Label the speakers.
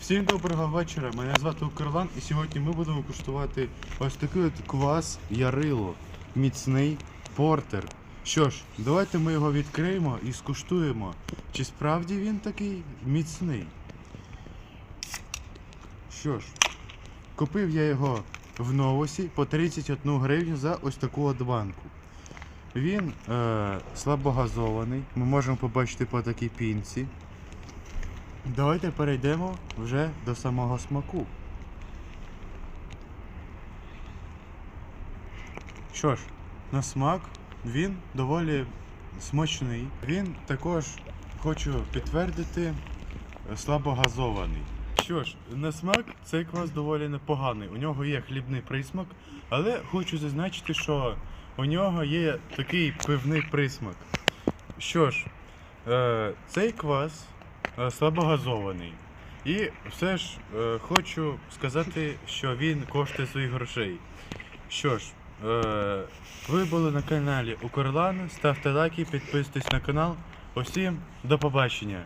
Speaker 1: Всім доброго вечора. Мене звати Укрлан і сьогодні ми будемо куштувати ось такий от квас Ярило. Міцний портер. Що ж, давайте ми його відкриємо і скуштуємо. Чи справді він такий міцний? Що ж, купив я його в новосі по 31 гривню за ось таку от банку. Він е, слабогазований. Ми можемо побачити по такій пінці. Давайте перейдемо вже до самого смаку. Що ж, на смак він доволі смачний. Він також, хочу підтвердити, слабогазований. Що ж, на смак цей квас доволі непоганий. У нього є хлібний присмак, але хочу зазначити, що у нього є такий пивний присмак. Що ж, е, цей квас слабогазований. І все ж е, хочу сказати, що він коштує своїх грошей. Що ж, е, ви були на каналі Укрлан, ставте лайки, підписуйтесь на канал. Усім до побачення.